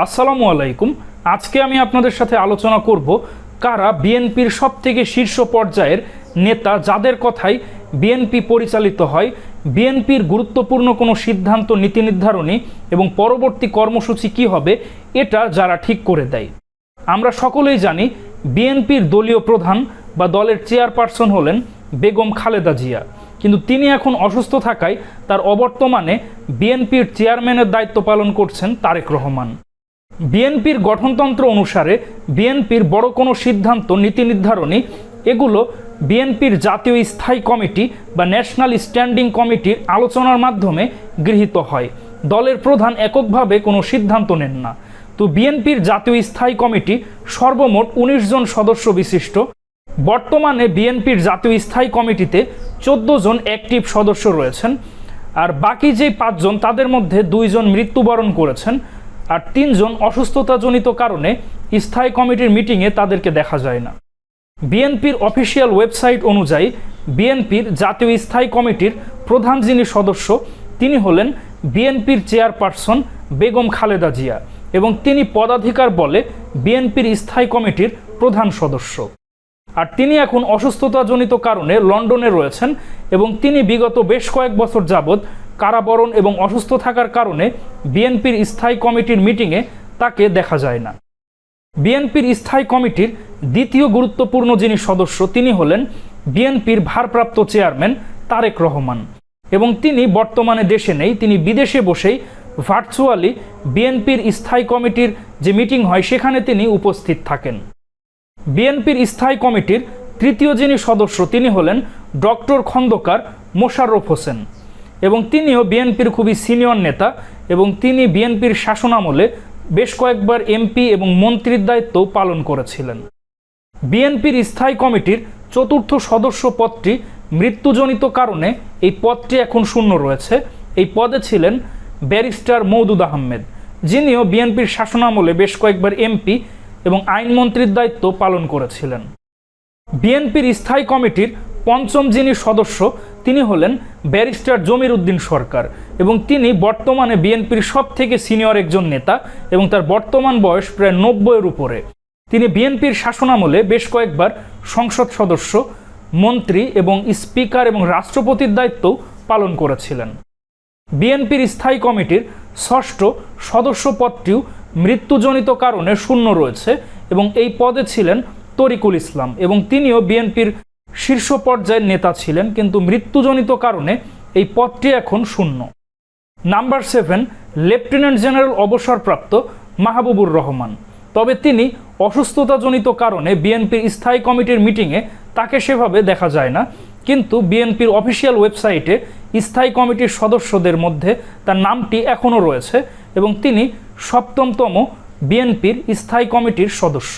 আসসালামু আলাইকুম। আজকে আমি আপনাদের সাথে আলোচনা করব কারা বিএনপির সব থেকে শীর্ষ পর্যায়ের নেতা যাদের কথাই বিএনপি পরিচালিত হয়। বিএনপির গুরুত্বপূর্ণ কোনো সিদ্ধান্ত, নীতি নির্ধারণী এবং পরবর্তী কর্মসূচি কি হবে, এটা যারা ঠিক করে দেয়। আমরা সকলেই জানি বিএনপির দলীয় প্রধান বা দলের চেয়ারপারসন হলেন বেগম খালেদা জিয়া। কিন্তু তিনি এখন অসুস্থ থাকায় তার অবর্তমানে বিএনপির চেয়ারম্যানের দায়িত্ব পালন করছেন তারেক রহমান। বিএনপির গঠনতন্ত্র অনুসারে বিএনপির বড় কোনো সিদ্ধান্ত, নীতি নির্ধারণী, এগুলো বিএনপির জাতীয় স্থায়ী কমিটি বা ন্যাশনাল স্ট্যান্ডিং কমিটির আলোচনার মাধ্যমে গৃহীত হয়। দলের প্রধান এককভাবে কোনো সিদ্ধান্ত নেন না। তো বিএনপির জাতীয় স্থায়ী কমিটি সর্বমোট উনিশ জন সদস্য বিশিষ্ট। বর্তমানে বিএনপির জাতীয় স্থায়ী কমিটিতে চোদ্দ জন অ্যাক্টিভ সদস্য রয়েছেন। আর বাকি যে পাঁচজন, তাদের মধ্যে দুইজন মৃত্যুবরণ করেছেন। আর তিনজন অসুস্থতাজনিত কারণে স্থায়ী কমিটির মিটিংয়ে তাদেরকে দেখা যায় না। বিএনপির অফিসিয়াল ওয়েবসাইট অনুযায়ী বিএনপির জাতীয় স্থায়ী কমিটির প্রধান যিনি সদস্য, তিনি হলেন বিএনপির চেয়ারপারসন বেগম খালেদা জিয়া এবং তিনি পদাধিকার বলে বিএনপির স্থায়ী কমিটির প্রধান সদস্য। আর তিনি এখন অসুস্থতাজনিত কারণে লন্ডনে রয়েছেন এবং তিনি বিগত বেশ কয়েক বছর যাবৎ কারাবরণ এবং অসুস্থ থাকার কারণে বিএনপির স্থায়ী কমিটির মিটিংয়ে তাকে দেখা যায় না। বিএনপির স্থায়ী কমিটির দ্বিতীয় গুরুত্বপূর্ণ যিনি সদস্য, তিনি হলেন বিএনপির ভারপ্রাপ্ত চেয়ারম্যান তারেক রহমান এবং তিনি বর্তমানে দেশে নেই, তিনি বিদেশে বসেই ভার্চুয়ালি বিএনপির স্থায়ী কমিটির যে মিটিং হয়, সেখানে তিনি উপস্থিত থাকেন। বিএনপির স্থায়ী কমিটির তৃতীয় যিনি সদস্য, তিনি হলেন ডক্টর খন্দকার মোশাররফ হোসেন। এবং তিনিও বিএনপির খুবই সিনিয়র নেতা এবং তিনি বিএনপির শাসনামলে বেশ কয়েকবার এমপি এবং মন্ত্রীর দায়িত্ব পালন করেছিলেন। বিএনপির স্থায়ী কমিটির চতুর্থ সদস্য পদটি মৃত্যুজনিত কারণে এই পদটি এখন শূন্য রয়েছে। এই পদে ছিলেন ব্যারিস্টার মৌদুদ আহমেদ, যিনিও বিএনপির শাসনামলে বেশ কয়েকবার এমপি এবং আইনমন্ত্রীর দায়িত্ব পালন করেছিলেন। বিএনপির স্থায়ী কমিটির পঞ্চম যিনি সদস্য তিনি হলেন ব্যারিস্টার জমির উদ্দিন সরকার এবং তিনি বর্তমানে বিএনপির সব থেকে সিনিয়র একজন নেতা এবং তার বর্তমান বয়স প্রায় নব্বইয়ের উপরে। তিনি বিএনপির শাসনামলে বেশ কয়েকবার সংসদ সদস্য, মন্ত্রী এবং স্পিকার এবং রাষ্ট্রপতির দায়িত্ব পালন করেছিলেন। বিএনপির স্থায়ী কমিটির ষষ্ঠ সদস্য পদটিও মৃত্যুজনিত কারণে শূন্য রয়েছে এবং এই পদে ছিলেন তরিকুল ইসলাম এবং তিনিও বিএনপির শীর্ষ পর্যায়ের নেতা ছিলেন, কিন্তু মৃত্যুজনিত কারণে এই পদটি এখন শূন্য। নাম্বার সেভেন, লেফটেন্যান্ট জেনারেল অবসরপ্রাপ্ত মাহবুবুর রহমান। তবে তিনি অসুস্থতাজনিত কারণে বিএনপির স্থায়ী কমিটির মিটিংয়ে তাকে সেভাবে দেখা যায় না, কিন্তু বিএনপির অফিসিয়াল ওয়েবসাইটে স্থায়ী কমিটির সদস্যদের মধ্যে তার নামটি এখনও রয়েছে এবং তিনি সপ্তমতম বিএনপির স্থায়ী কমিটির সদস্য।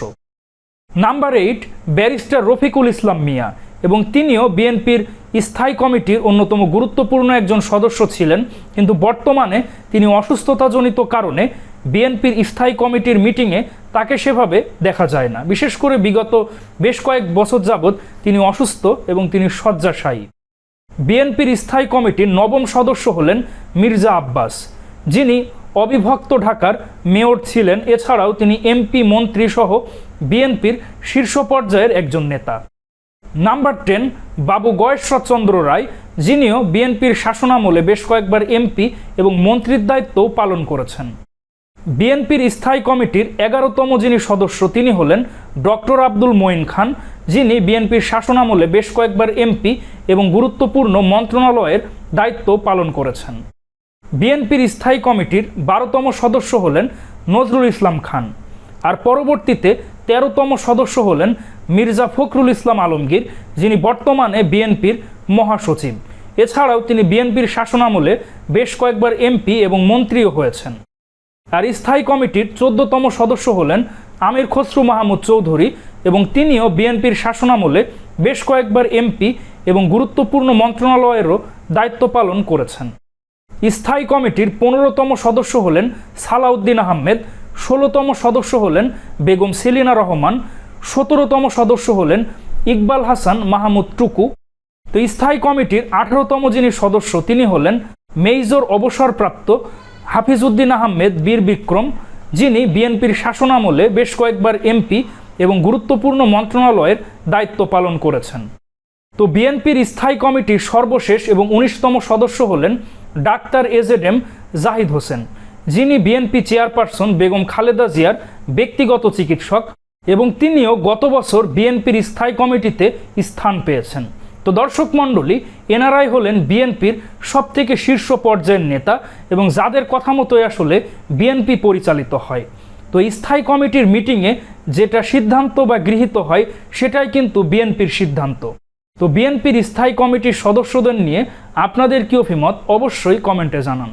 Number eight, barrister Rafiqul Islam Mia. এবং তিনিও বিএনপির স্থায়ী কমিটির অন্যতম গুরুত্বপূর্ণ একজন সদস্য ছিলেন। কিন্তু বর্তমানে তিনি অসুস্থতাজনিত কারণে বিএনপির স্থায়ী কমিটির মিটিংয়ে তাকে সেভাবে দেখা যায় না। বিশেষ করে বিগত বেশ কয়েক বছর যাবৎ তিনি অসুস্থ এবং তিনি শয্যাশায়ী। বিএনপির স্থায়ী কমিটির নবম সদস্য হলেন মির্জা আব্বাস, যিনি অবিভক্ত ঢাকার মেয়র ছিলেন। এছাড়াও তিনি এমপি মন্ত্রী সহ বিএনপির শীর্ষ পর্যায়ের একজন নেতা। নাম্বার টেন বাবু গয়েশ্বরচন্দ্র রায় যিনিও বিএনপির শাসনামলে বেশ কয়েকবার এমপি এবং মন্ত্রীর দায়িত্বও পালন করেছেন। বিএনপির স্থায়ী কমিটির এগারোতম যিনি সদস্য, তিনি হলেন ডক্টর আব্দুল মঈন খান, যিনি বিএনপির শাসনামলে বেশ কয়েকবার এমপি এবং গুরুত্বপূর্ণ মন্ত্রণালয়ের দায়িত্ব পালন করেছেন। বিএনপির স্থায়ী কমিটির বারোতম সদস্য হলেন নজরুল ইসলাম খান। আর পরবর্তীতে তেরোতম সদস্য হলেন মির্জা ফখরুল ইসলাম আলমগীর, যিনি বর্তমানে বিএনপির মহাসচিব। এছাড়াও তিনি বিএনপির শাসনামলে বেশ কয়েকবার এমপি এবং মন্ত্রীও হয়েছেন। আর স্থায়ী কমিটির চোদ্দতম সদস্য হলেন আমির খসরু মাহমুদ চৌধুরী এবং তিনিও বিএনপির শাসনামলে বেশ কয়েকবার এমপি এবং গুরুত্বপূর্ণ মন্ত্রণালয়েরও দায়িত্ব পালন করেছেন। স্থায়ী কমিটির পনেরোতম সদস্য হলেন সালাউদ্দিন আহমেদ, ষোলোতম সদস্য হলেন বেগম সেলিনা রহমান সতেরোতম সদস্য হলেন ইকবাল হাসান মাহমুদ টুকু। তো স্থায়ী কমিটির আঠারোতম যিনি সদস্য, তিনি হলেন মেজর অবসরপ্রাপ্ত হাফিজউদ্দিন আহমেদ বীর বিক্রম, যিনি বিএনপির শাসনামলে বেশ কয়েকবার এমপি এবং গুরুত্বপূর্ণ মন্ত্রণালয়ের দায়িত্ব পালন করেছেন। তো বিএনপির স্থায়ী কমিটির সর্বশেষ এবং উনিশতম সদস্য হলেন doctor AZ M Zahid Hossain, যিনি বিএনপি চেয়ারপারসন বেগম খালেদা জিয়ার ব্যক্তিগত চিকিৎসক। এবং তিনিও গত বছর বিএনপির স্থায়ী কমিটিতে স্থান পেয়েছেন। তো দর্শক মণ্ডলী এনারাই হলেন বিএনপির সব থেকে শীর্ষ পর্যায়ের নেতা এবং যাদের কথা মতোই আসলে বিএনপি পরিচালিত হয়। তো স্থায়ী কমিটির মিটিংয়ে যেটা সিদ্ধান্ত বা গৃহীত হয়, সেটাই কিন্তু বিএনপির সিদ্ধান্ত। তো বিএনপির স্থায়ী কমিটির সদস্যদের নিয়ে আপনাদের কি অভিমত? অবশ্যই কমেন্টে জানান।